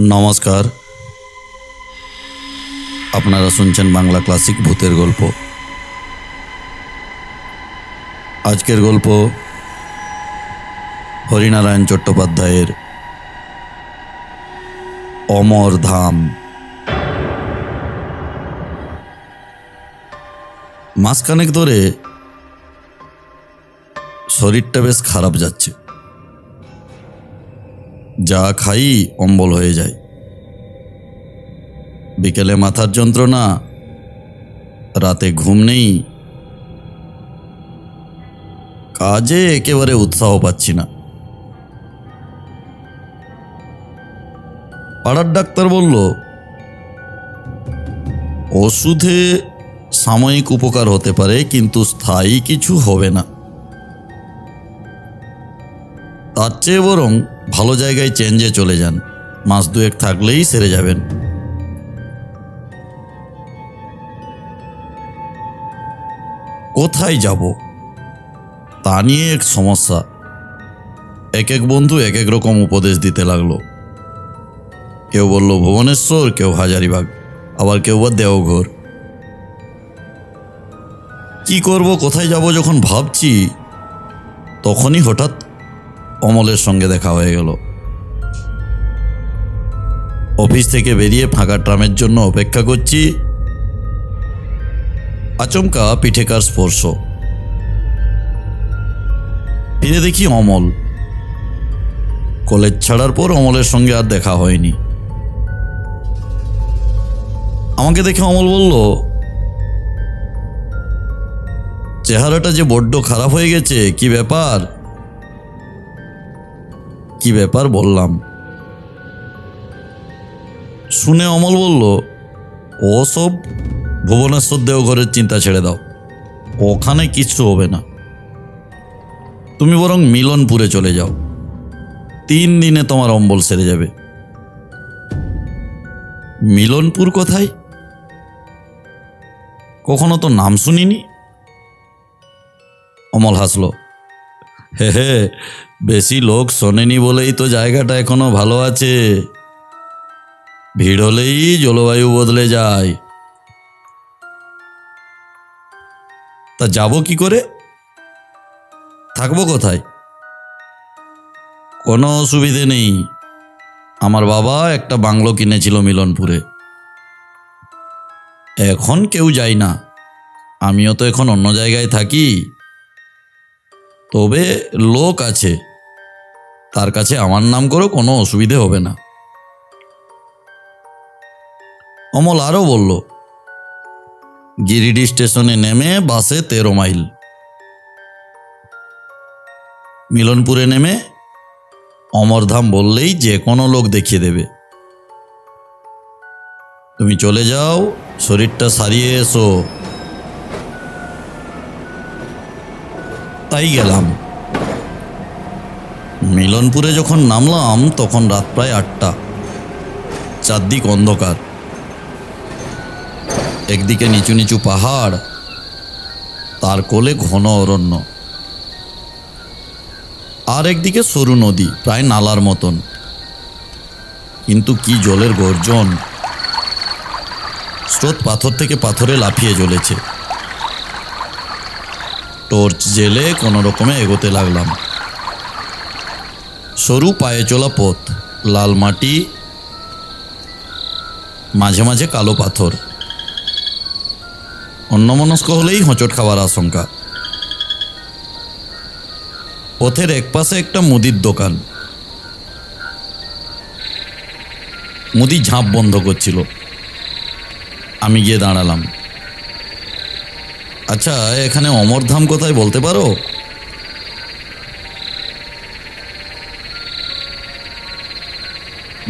নমস্কার। আপনারা শুনছেন বাংলা ক্লাসিক ভূতের গল্প। আজকের গল্প হরিনারায়ণ চট্টোপাধ্যায়ের অমর ধাম। মাসখানেক ধরে শরীরটা বেশ খারাপ যাচ্ছে। যা খাই অম্বল হয়ে যায়। বিকেলে মাথার যন্ত্রণা, রাতে ঘুম নেই। কাজে একেবারে উৎসাহ পাচ্ছি না। পাড়ার ডাক্তার বলল, ওষুধে সাময়িক উপকার হতে পারে, কিন্তু স্থায়ী কিছু হবে না। তার চেয়ে বরং ভালো জায়গায় চেঞ্জে চলে যান। মাস দুয়েক থাকলেই সেরে যাবেন। কোথায় যাব? তা নিয়ে এক সমস্যা। এক এক বন্ধু এক এক রকম উপদেশ দিতে লাগল। কেউ বলল, ভুবনেশ্বর, কেউ হাজারিবাগ। আবার কেউ বা, দেওঘর। কি করব, কোথায় যাব যখন ভাবছি? তখনই হঠাৎ অমলের সঙ্গে দেখা হয়ে গেল। অফিস থেকে বেরিয়ে ফাঁকা ট্রামের জন্য অপেক্ষা করছি। আচমকা পিঠেকার স্পর্শ। ফিরে দেখি অমল। কলেজ ছাড়ার পর অমলের সঙ্গে আর দেখা হয়নি। আমাকে দেখে অমল বলল, চেহারাটা যে বড্ড খারাপ হয়ে গেছে, কি ব্যাপার? কি ব্যাপার বললাম? শুনে অমল বলল, ও সব ভুবনেশ্বর দেওঘরের চিন্তা ছেড়ে দাও। ওখানে কিছু হবে না। তুমি বরং মিলনপুরে চলে যাও। তিন দিনে তোমার অম্বল সেরে যাবে। মিলনপুর কোথায়? কখনো তো নাম শুনিনি। অমল হাসলো হে হে, বেশি লোক শোনেনি বলেই তো জায়গাটা এখনও ভালো আছে। ভিড় হলেই জলবায়ু বদলে যায়। তা যাব কি করে? থাকব কোথায়? কোনো অসুবিধে নেই। আমার বাবা একটা বাংলো কিনেছিল মিলনপুরে। এখন কেউ যায় না। আমিও তো এখন অন্য জায়গায় থাকি। তবে লোক আছে। তার কাছে আমার নাম করেও কোনো অসুবিধে হবে না। অমল আরও বলল, গিরিডি স্টেশনে নেমে বাসে তেরো মাইল। মিলনপুরে নেমে অমরধাম বললেই যে কোনো লোক দেখিয়ে দেবে। তুমি চলে যাও, শরীরটা সারিয়ে এসো। তাই গেলাম। মিলনপুরে যখন নামলাম, তখন রাত প্রায় আটটা। চারদিক অন্ধকার। একদিকে নিচু নিচু পাহাড়, তার কোলে ঘন অরণ্য। আর একদিকে সরু নদী, প্রায় নালার মতন। কিন্তু কি জলের গর্জন! স্রোত পাথর থেকে পাথরে লাফিয়ে চলেছে টর্চ জেলে কোনো রকমে এগোতে লাগলাম। সরু পায়ে চলা পথ, লাল মাটি, মাঝে মাঝে কালো পাথর। অন্যমনস্ক হলেই হোঁচট খাওয়ার আশঙ্কা। পথের একপাশে একটা মুদির দোকান। মুদি ঝাঁপ বন্ধ করছিল। আমি গিয়ে দাঁড়ালাম। আচ্ছা এখানে অমরধাম কোথায় বলতে পারো?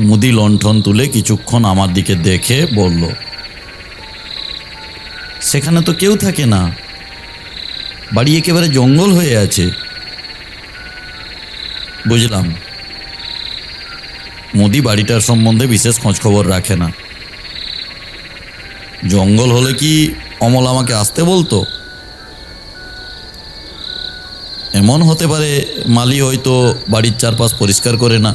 মুদি লণ্ঠন তুলে কিছুক্ষণ আমার দিকে দেখে বলল, সেখানে তো কেউ থাকে না। বাড়ি একেবারে জঙ্গল হয়ে আছে। বুঝলাম। মোদি বাড়িটার সম্বন্ধে বিশেষ খোঁজখবর রাখে না। জঙ্গল হলে কি অমল আমাকে আসতে বলতো। এমন হতে পারে মালি হয়তো বাড়ির চারপাশ পরিষ্কার করে না,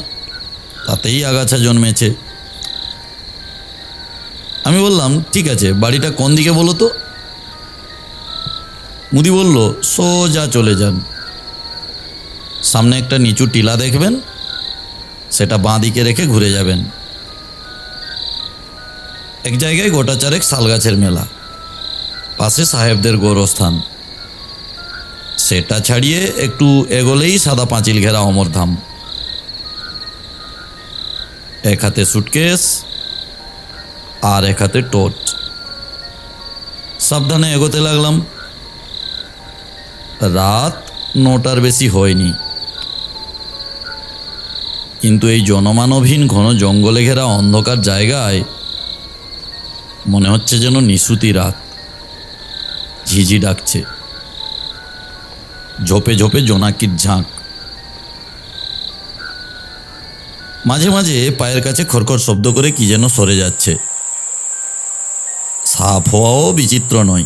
তাতেই আগাছা জন্মেছে। আমি বললাম, ঠিক আছে, বাড়িটা কোন দিকে বলো তো? মুদি বলল, সোজা চলে যান। সামনে একটা নিচু টিলা দেখবেন, সেটা বাঁ দিকে রেখে ঘুরে যাবেন। এক জায়গায় গোটা চারেক শালগাছের মেলা। পাশে সাহেবদের গোরস্থান। সেটা ছাড়িয়ে একটু এগোলেই সাদা পাঁচিল ঘেরা অমরধাম এক হাতে সুটকেস আর এক হাতে টর্চ সাবধানে এগোতে লাগলাম। রাত নটার বেশি হয়নি। কিন্তু এই জনমানবহীন ঘন জঙ্গলে ঘেরা অন্ধকার জায়গায় মনে হচ্ছে যেন নিশুতি রাত। ঝিঝি ডাকছে। ঝোপে ঝোপে জোনাকির ঝাঁক। মাঝে মাঝে পায়ের কাছে খরখর শব্দ করে কি যেন সরে যাচ্ছে। সাফ হওয়াও বিচিত্র নয়।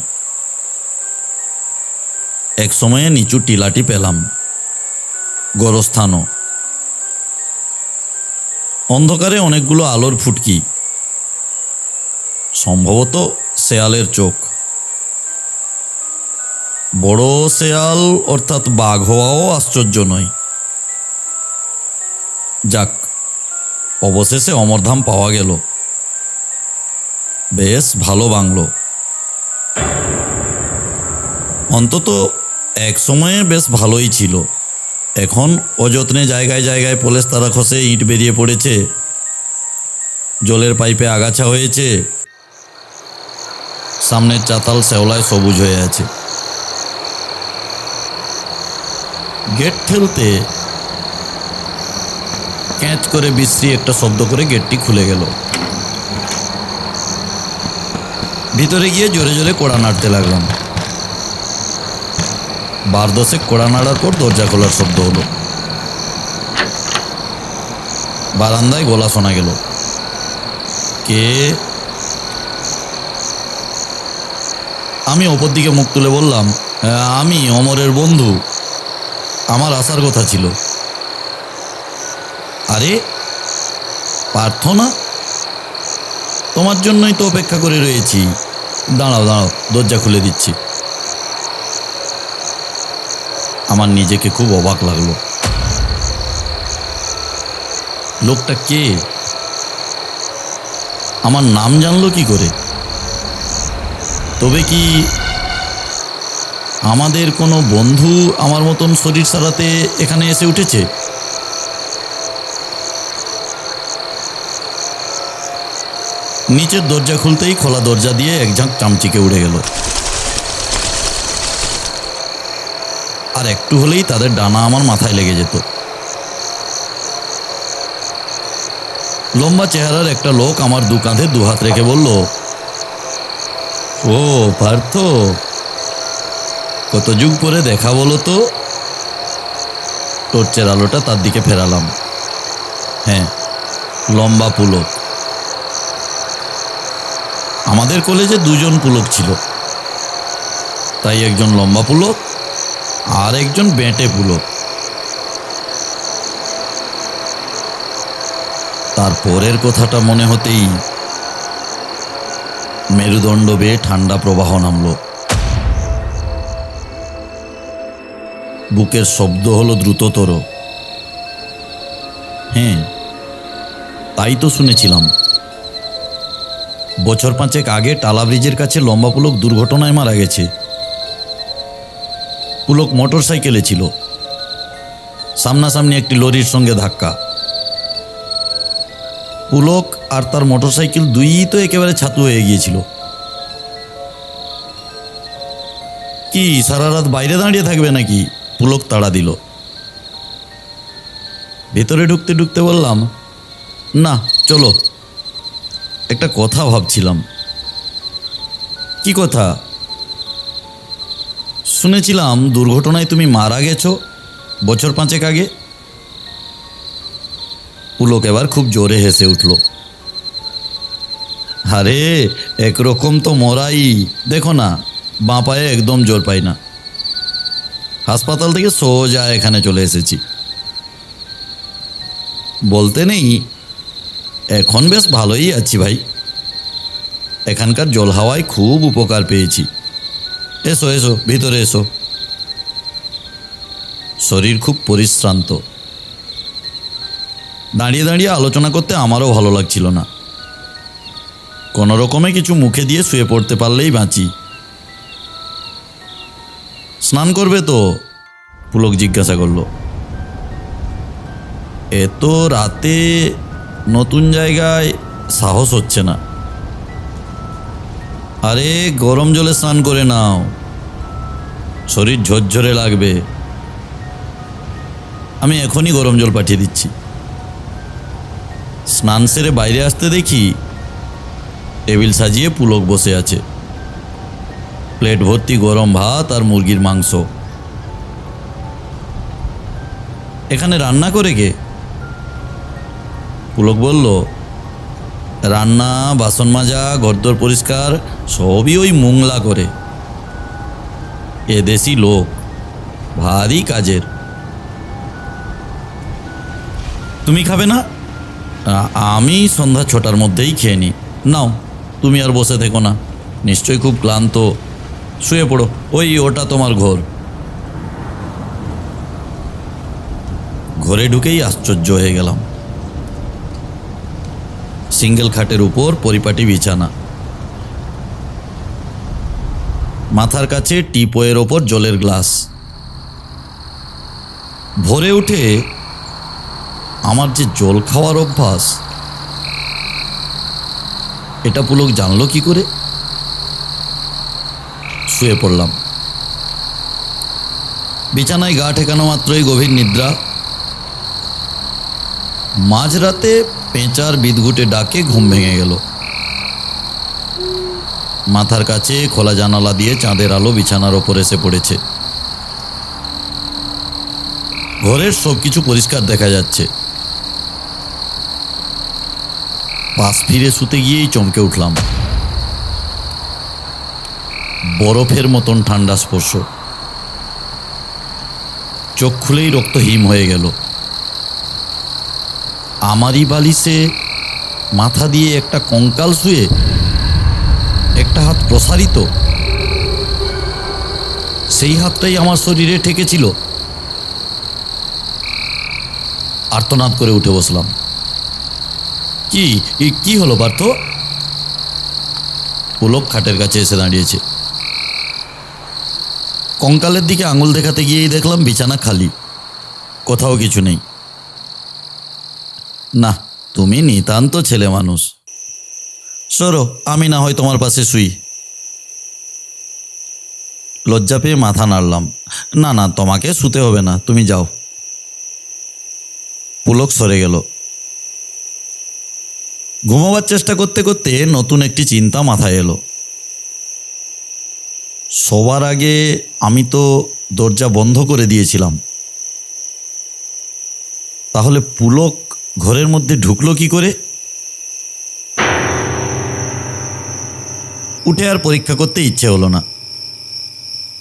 এক সময়ে নিচু টিলাটি পেলাম। গোরস্থানও। অন্ধকারে অনেকগুলো আলোর ফুটকি। সম্ভবত শেয়ালের চোখ। বড় শেয়াল অর্থাৎ বাঘ হওয়াও আশ্চর্য নয়। যাক, অবশেষে অমরধাম পাওয়া গেল। বেশ ভালো বাংলো। অন্তত এক সময়ে বেশ ভালোই ছিল। এখন অযত্নে জায়গায় জায়গায় পলেস তারা খসে ইট বেরিয়ে পড়েছে। জলের পাইপে আগাছা হয়েছে। সামনের চাতাল শ্যাওলায় সবুজ হয়ে আছে। গেট ঠেলতে ক্যাঁচ করে বিশ্রী একটা শব্দ করে গেটটি খুলে গেল। ভিতরে গিয়ে জোরে জোরে কোড়া নাড়তে লাগলাম। বার দশেক কোড়া নাড়ার পর দরজা খোলার শব্দ হলো। বারান্দায় গলা শোনা গেল। কে? আমি ওপর দিকে মুখ তুলে বললাম "হ্যাঁ, আমি অমরের বন্ধু। আমার আসার কথা ছিল। আরে প্রার্থনা তোমার জন্যই তো অপেক্ষা করে রয়েছি। দাঁড়াও দাঁড়াও, দরজা খুলে দিচ্ছি। আমার নিজেকে খুব অবাক লাগল। লোকটা কে? আমার নাম জানলো কি করে? তবে কি আমাদের কোনো বন্ধু আমার মতন শরীর সারাতে এখানে এসে উঠেছে? নিচের দরজা খুলতেই খোলা দরজা দিয়ে এক ঝাঁক চামচিকে উড়ে গেল। আর একটু হলেই তাদের ডানা আমার মাথায় লেগে যেত। লম্বা চেহারার একটা লোক আমার দু কাঁধে দু হাত রেখে বলল, ও পার্থ কত যুগ পরে দেখা বলো তো? টর্চের আলোটা তার দিকে ফেরালাম। হ্যাঁ লম্বা পুলক। আমাদের কলেজে দুজন পুলক ছিল। তাই একজন লম্বা পুলক আর একজন বেঁটে পুলক। তার পরের কথাটা মনে হতেই মেরুদণ্ড বেয়ে ঠান্ডা প্রবাহ নামল। বুকের শব্দ হলো দ্রুততর। হ্যাঁ তাই তো শুনেছিলাম। বছর পাঁচেক আগে টালা ব্রিজের কাছে লম্বা পুলক দুর্ঘটনায় মারা গেছে। পুলক মোটর সাইকেলে ছিল। সামনাসামনি একটি লরির সঙ্গে ধাক্কা। পুলক আর তার মোটরসাইকেল দুইই তো একেবারে ছাতু হয়ে গিয়েছিল। কি, সারা রাত বাইরে দাঁড়িয়ে থাকবে নাকি? পুলক তাড়া দিল। ভেতরে ঢুকতে ঢুকতে বললাম, না, চলো। একটা কথা ভাবছিলাম। কি কথা? শুনেছিলাম দুর্ঘটনায় তুমি মারা গেছো বছর পাঁচেক আগে। পুলক এবার খুব জোরে হেসে উঠল, আরে, একরকম তো মরাই। দেখো না, বাঁ পায়ে একদম জোর পাই না। হাসপাতাল থেকে সোজা এখানে চলে এসেছি। বলতে নেই, এখন বেশ ভালোই আছি ভাই। এখানকার জল হাওয়ায় খুব উপকার পেয়েছি। এসো এসো, ভিতরে এসো। শরীর খুব পরিশ্রান্ত। দাঁড়িয়ে দাঁড়িয়ে আলোচনা করতে আমারও ভালো লাগছিল না। কোনো রকমে কিছু মুখে দিয়ে শুয়ে পড়তে পারলেই বাঁচি। স্নান করবে তো? পুলক জিজ্ঞাসা করল। এত রাতে নতুন জায়গায় সাহস হচ্ছে না। আরে গরম জলে স্নান করে নাও। শরীর ঝরঝরে লাগবে। আমি এখনই গরম জল পাঠিয়ে দিচ্ছি। স্নান সেরে বাইরে আসতে দেখি টেবিল সাজিয়ে পুলক বসে আছে। প্লেট ভর্তি গরম ভাত আর মুরগির মাংস। এখানে রান্না করে কে? পুলক বলল, রান্না, বাসন মাজা, ঘরদোর পরিষ্কার, সবই ওই মুংলা করে। এ দেশি লোক, ভারী কাজের। তুমি খাবে না? আমি সন্ধ্যা ছটার মধ্যেই খেয়ে নিই নাও, তুমি আর বসে থেকো না। নিশ্চয়ই খুব ক্লান্ত। শুয়ে পড়ো। ওই ওটা তোমার ঘর। ঘরে ঢুকেই আশ্চর্য হয়ে গেলাম। সিঙ্গেল খাটের উপর পরিপাটি বিছানা। মাথার কাছে টিপোয়ের ওপর জলের গ্লাস। ভোরে উঠে আমার যে জল খাওয়ার অভ্যাস, এটা পুলক জানলো কি করে? শুয়ে পড়লাম। বিছানায় গা ঠেকানো মাত্রই গভীর নিদ্রা। মাঝরাতে পেঁচার বিদঘুটে ডাকে ঘুম ভেঙে গেল। মাথার কাছে খোলা জানালা দিয়ে চাঁদের আলো বিছানার ওপর এসে পড়েছে। ঘরের সব কিছু পরিষ্কার দেখা যাচ্ছে। পাশ ফিরে শুতে গিয়েই চমকে উঠলাম। বরফের মতন ঠান্ডা স্পর্শ। চোখ খুলেই রক্ত হিম হয়ে গেল। আমারই বালিশে মাথা দিয়ে একটা কঙ্কাল শুয়ে একটা হাত প্রসারিত। সেই হাতটাই আমার শরীরে ঠেকেছিল। আর্তনাদ করে উঠে বসলাম। কি? কি হলো পার্থ? পুলক খাটের কাছে এসে দাঁড়িয়েছে। কঙ্কালের দিকে আঙুল দেখাতে গিয়েই দেখলাম বিছানা খালি। কোথাও কিছু নেই। না, তুমি নিতান্ত ছেলে মানুষ। সরো, আমি না হয় তোমার পাশে শুই। লজ্জা পেয়ে মাথা নাড়লাম। না না, তোমাকে শুতে হবে না, তুমি যাও। পুলক সরে গেল। ঘুমাবার চেষ্টা করতে করতে নতুন একটি চিন্তা মাথায় এলো। সবার আগে আমি তো দরজা বন্ধ করে দিয়েছিলাম। তাহলে পুলক ঘরের মধ্যে ঢুকলো কি করে? উঠে আর পরীক্ষা করতে ইচ্ছে হলো না।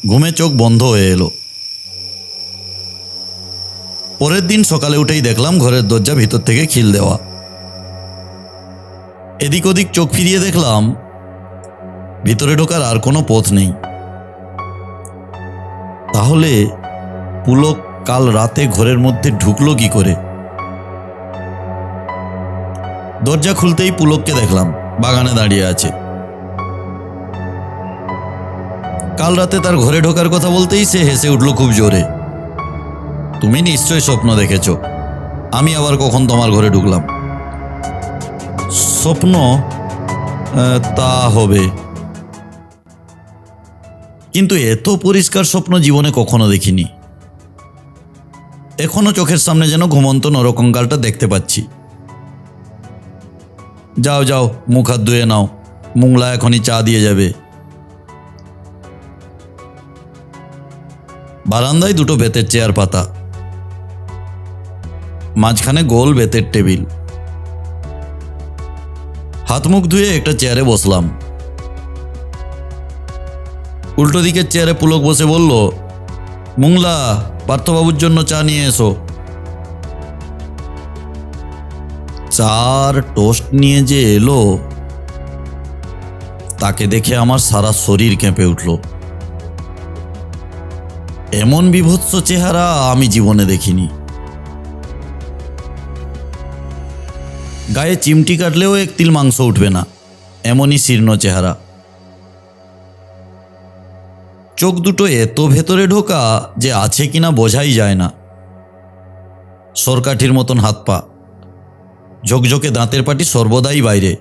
ঘুমে চোখ বন্ধ হয়ে এলো। পরের দিন সকালে উঠেই দেখলাম ঘরের দরজা ভিতর থেকে খিল দেওয়া। এদিক ওদিক চোখ ফিরিয়ে দেখলাম, ভিতরে ঢোকার আর কোনো পথ নেই। তাহলে পুলক কাল রাতে ঘরের মধ্যে ঢুকলো কি করে? দরজা খুলতেই পুলককে দেখলাম, বাগানে দাঁড়িয়ে আছে। কাল রাতে তার ঘরে ঢোকার কথা বলতেই সে হেসে উঠল খুব জোরে। তুমি নিশ্চয় স্বপ্ন দেখেছ। আমি আবার কখন তোমার ঘরে ঢুকলাম? স্বপ্ন তা হবে। কিন্তু এত পরিষ্কার স্বপ্ন জীবনে কখনো দেখিনি। এখনও চোখের সামনে যেন ঘুমন্ত নরকঙ্কালটা দেখতে পাচ্ছি। যাও যাও, মুখ হাত ধুয়ে নাও। মুংলা এখনই চা দিয়ে যাবে। বারান্দায় দুটো বেতের চেয়ার পাতা। মাঝখানে গোল বেতের টেবিল। হাত মুখ ধুয়ে একটা চেয়ারে বসলাম। উল্টো দিকের চেয়ারে পুলক বসে বলল, মুংলা, পার্থবাবুর জন্য চা নিয়ে এসো। চার টোস্ট নিয়ে যে এলো, তাকে দেখে আমার সারা শরীর কেঁপে উঠল। এমন বিভৎস চেহারা আমি জীবনে দেখিনি। গায়ে চিমটি কাটলেও এক তিল মাংস উঠবে না, এমনই শীর্ণ চেহারা। চোখ দুটো এত ভেতরে ঢোকা যে আছে কিনা বোঝাই যায় না। সরকাঠির মতন হাত পা। ঝকঝকে দাঁতের পাটি সর্বদাই বাইরে।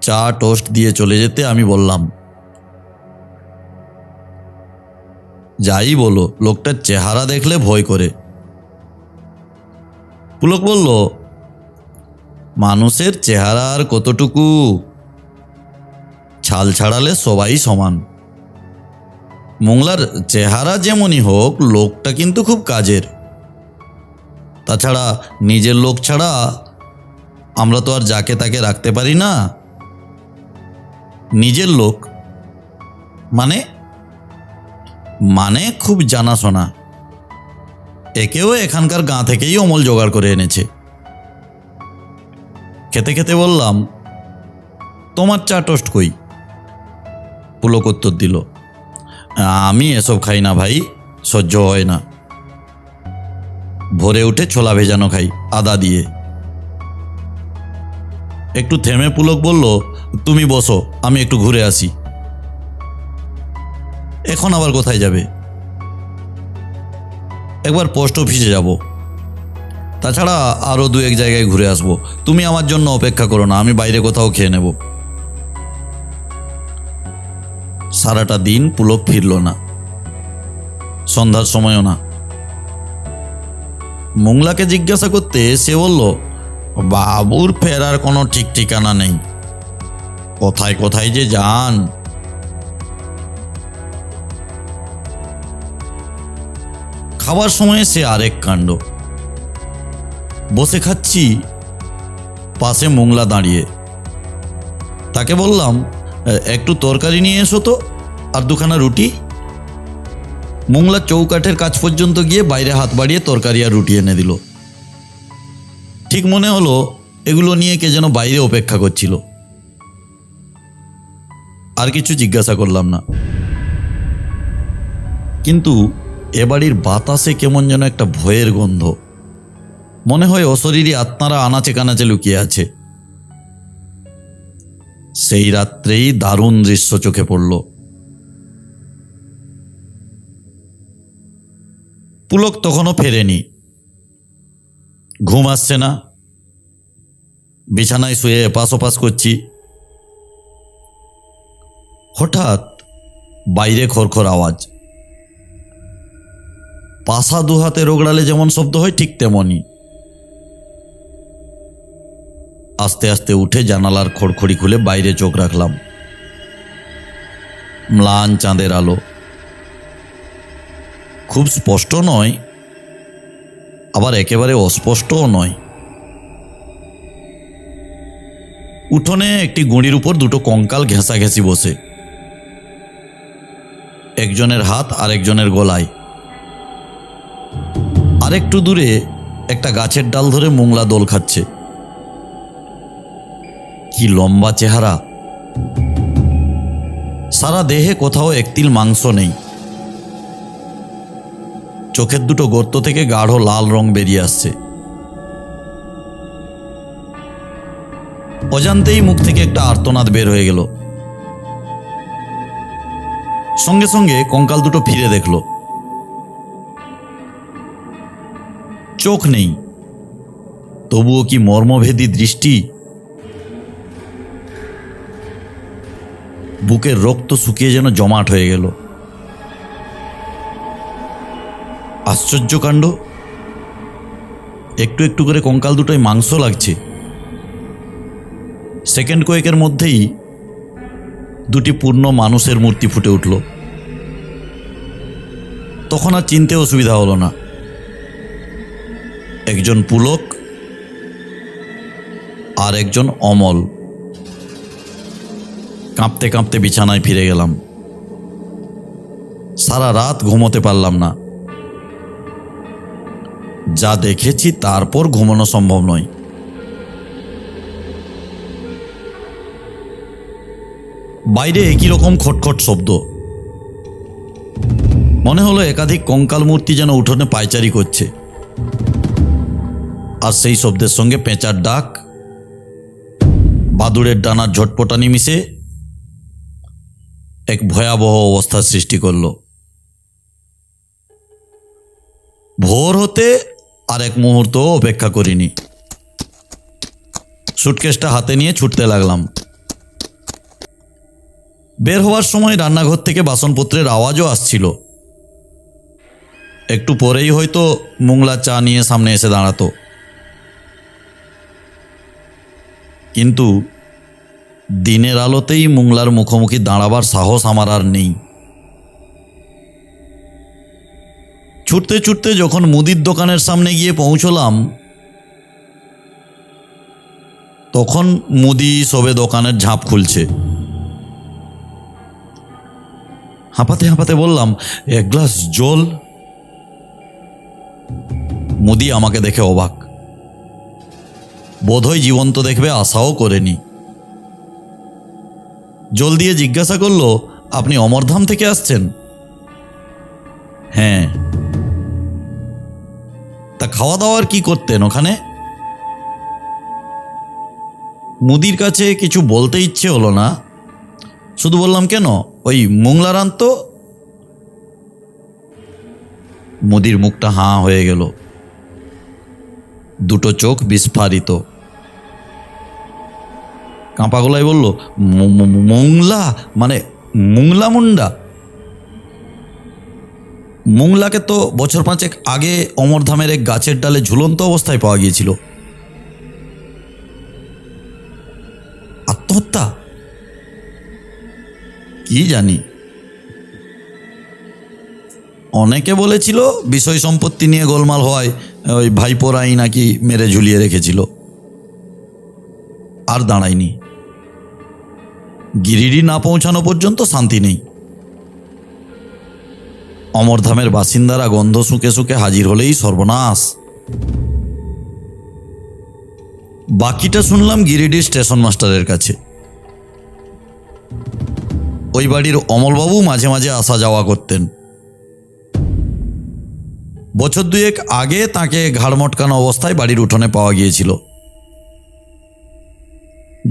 চা টোস্ট দিয়ে চলে যেতে আমি বললাম, যাই বলো, লোকটার চেহারা দেখলে ভয় করে। পুলক বলল, মানুষের চেহারা আর কতটুকু? ছাল ছাড়ালে সবাই সমান। মোংলার চেহারা যেমনই হোক, লোকটা কিন্তু খুব কাজের। তাছাড়া নিজের লোক ছাড়া আমরা তো আর যাকে তাকে রাখতে পারি না। নিজের লোক। মানে মানে খুব জানাশোনা। একেও এখানকার গাঁ থেকেই অমল জোগাড় করে এনেছে। খেতে খেতে বললাম, তোমার চা টোস্ট কই? পুলক উত্তর দিল, আমি এসব খাই না ভাই, সহ্য হয় না। ভোরে উঠে ছোলা ভেজানো খাই, আদা দিয়ে। একটু থেমে পুলক বলল, তুমি বসো, আমি একটু ঘুরে আসি। এখন আবার কোথায় যাবে? একবার পোস্ট অফিসে যাব। তাছাড়া আরও দু এক জায়গায় ঘুরে আসব। তুমি আমার জন্য অপেক্ষা করো না, আমি বাইরে কোথাও খেয়ে নেব। সারাটা দিন পুলক ফিরল না। সন্ধ্যার সময়ও না। মোংলাকে জিজ্ঞাসা করতে সে বলল, বাবুর ফেরার কোনো ঠিক ঠিকানা নেই। কোথায় কোথায় যে যান? খাবার সময় সে আরেক কাণ্ড। বসে খাচ্ছি। পাশে মোংলা দাঁড়িয়ে। তাকে বললাম "এ- একটু তরকারি নিয়ে এসো তো, আর দুখানা রুটি। মোংলা চৌকাঠের কাজ পর্যন্ত গিয়ে বাইরে হাত বাড়িয়ে তরকারি আর রুটি এনে দিল। ঠিক মনে হলো এগুলো নিয়ে কে যেন বাইরে অপেক্ষা করছিল। আর কিছু জিজ্ঞাসা করলাম না। কিন্তু এ বাড়ির বাতাসে কেমন যেন একটা ভয়ের গন্ধ। মনে হয় অশরীরী আত্মারা আনাচে কানাচে লুকিয়ে আছে। সেই রাত্রেই দারুণ দৃশ্য চোখে পড়ল। পুলক তখনও ফেরেনি। ঘুম আসছে না। বিছানায় শুয়ে এপাশ ওপাশ করছি। হঠাৎ বাইরে খরখর আওয়াজ। পাশা দুহাতে রোগড়ালে যেমন শব্দ হয় ঠিক তেমনই। আস্তে আস্তে উঠে জানালার খড়খড়ি খুলে বাইরে চোখ রাখলাম। ম্লান চাঁদের আলো। খুব স্পষ্ট নয়, আবার একেবারে অস্পষ্টও নয়। উঠোনে একটি গুঁড়ির উপর দুটো কঙ্কাল ঘেঁষাঘেঁষি বসে। একজনের হাত আরেকজনের গলায়। আরেকটু দূরে একটা গাছের ডাল ধরে মোংলা দোল খাচ্ছে। কি লম্বা চেহারা? সারা দেহে কোথাও একতিল মাংস নেই। চোখের দুটো গর্ত থেকে গাঢ় লাল রং বেরিয়ে আসছে। অজান্তেই মুখ থেকে একটা আর্তনাদ বের হয়ে গেল। সঙ্গে সঙ্গে কঙ্কাল দুটো ফিরে দেখল। চোখ নেই। তবুও কি মর্মভেদী দৃষ্টি? বুকের রক্ত শুকিয়ে যেন জমাট হয়ে গেল। আশ্চর্য কাণ্ড। একটু একটু করে কঙ্কাল দুটোয় মাংস লাগছে। সেকেন্ড কয়েকের মধ্যেই দুটি পূর্ণ মানুষের মূর্তি ফুটে উঠল। তখন আর চিনতে অসুবিধা হলো না। একজন পুলক আর একজন অমল। কাঁপতে কাঁপতে বিছানায় ফিরে গেলাম। সারা রাত ঘুমোতে পারলাম না। যা দেখেছি তারপর ঘুমানো সম্ভব নয়। বাইরে একই রকম খটখট শব্দ। মনে হলো একাধিক কঙ্কাল মূর্তি যেন উঠোনে পায়চারি করছে। আর সেই শব্দের সঙ্গে পেঁচার ডাক, বাদুড়ের ডানার ঝটপটানি মিশে এক ভয়াবহ অবস্থার সৃষ্টি করল। ভোর হতে আর এক মুহূর্ত অপেক্ষা করিনি। সুটকেসটা হাতে নিয়ে ছুটতে লাগলাম। বের হওয়ার সময় রান্নাঘর থেকে বাসনপত্রের আওয়াজও আসছিল। একটু পরেই হয়তো মুংলা চা নিয়ে সামনে এসে দাঁড়াতো। কিন্তু দিনের আলোতেই মুংলার মুখোমুখি দাঁড়াবার সাহস আমার আর নেই। ছুটতে ছুটতে যখন মুদির দোকানের সামনে গিয়ে পৌঁছলাম, তখন মুদি সবে দোকানের ঝাঁপ খুলছে। হাঁপাতে হাঁপাতে বললাম, এক গ্লাস জল? মুদি আমাকে দেখে অবাক। বোধহয় জীবন্ত দেখবে আশাও করেনি। জল দিয়ে জিজ্ঞাসা করল, আপনি অমরধাম থেকে আসছেন? হ্যাঁ। তা খাওয়া দাওয়ার কি করতেন ওখানে? মুদির কাছে কিছু বলতে ইচ্ছে হলো না। শুধু বললাম কেন, ওই মোংলারান তো? মুদির মুখটা হাঁ হয়ে গেল। দুটো চোখ বিস্ফারিত। কাঁপা গলায় বলল, "মু- মু- মোংলা? মানে মুংলা মুন্ডা? মুংলাকে তো বছর পাঁচেক আগে অমরধামের এক গাছের ডালে ঝুলন্ত অবস্থায় পাওয়া গিয়েছিল। আত্মহত্যা? কি জানি? অনেকে বলেছিল বিষয় সম্পত্তি নিয়ে গোলমাল হওয়ায় ওই ভাইপোরাই নাকি মেরে ঝুলিয়ে রেখেছিল। আর দাঁড়ায়নি। গিরিডি না পৌঁছানো পর্যন্ত শান্তি নেই। অমরধামের বাসিন্দারা গন্ধ শুকে শুকে হাজির হলেই সর্বনাশ। বাকিটা শুনলাম গিরিডি স্টেশন মাস্টারের কাছে। ওই বাড়ির অমলবাবু মাঝে মাঝে আসা যাওয়া করতেন। বছর দুয়েক আগে তাকে ঘাড় মটকানো অবস্থায় বাড়ির উঠোনে পাওয়া গিয়েছিল।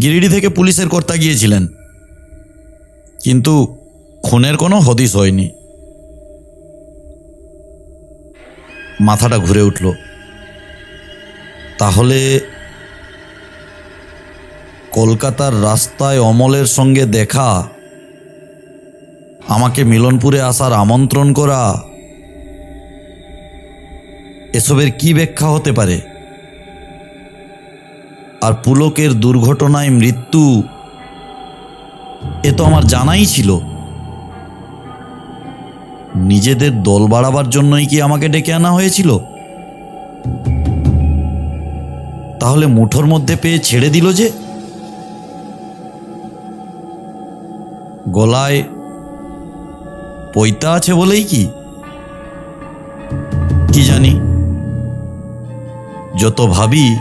গিরিডি থেকে পুলিশের কর্তা গিয়েছিলেন। কিন্তু খুনের কোনো হদিস হয়নি। মাথাটা ঘুরে উঠল। তাহলে কলকাতার রাস্তায় অমলের সঙ্গে দেখা, আমাকে মিলনপুরে আসার আমন্ত্রণ করা, এসবের কি ব্যাখ্যা হতে পারে? আর পুলকের দুর্ঘটনায় মৃত্যু এ তো আমার জানাই ছিল। নিজেদের দল বাড়াবার জন্যই কি আমাকে ডেকে আনা হয়েছিল? তাহলে মুঠোর মধ্যে পেয়ে ছেড়ে দিল যে? গলায় পৈতা আছে বলেই কি? কি জানি? যত ভাবি,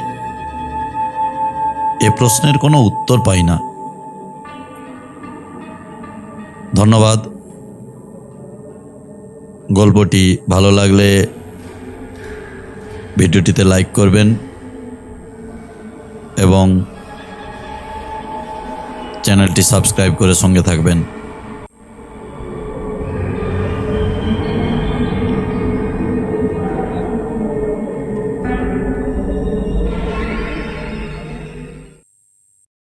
এ প্রশ্নের কোনো উত্তর পাই না। ধন্যবাদ। গল্পটি ভালো লাগলে ভিডিওটিতে লাইক করবেন এবং চ্যানেলটি সাবস্ক্রাইব করে সঙ্গে থাকবেন।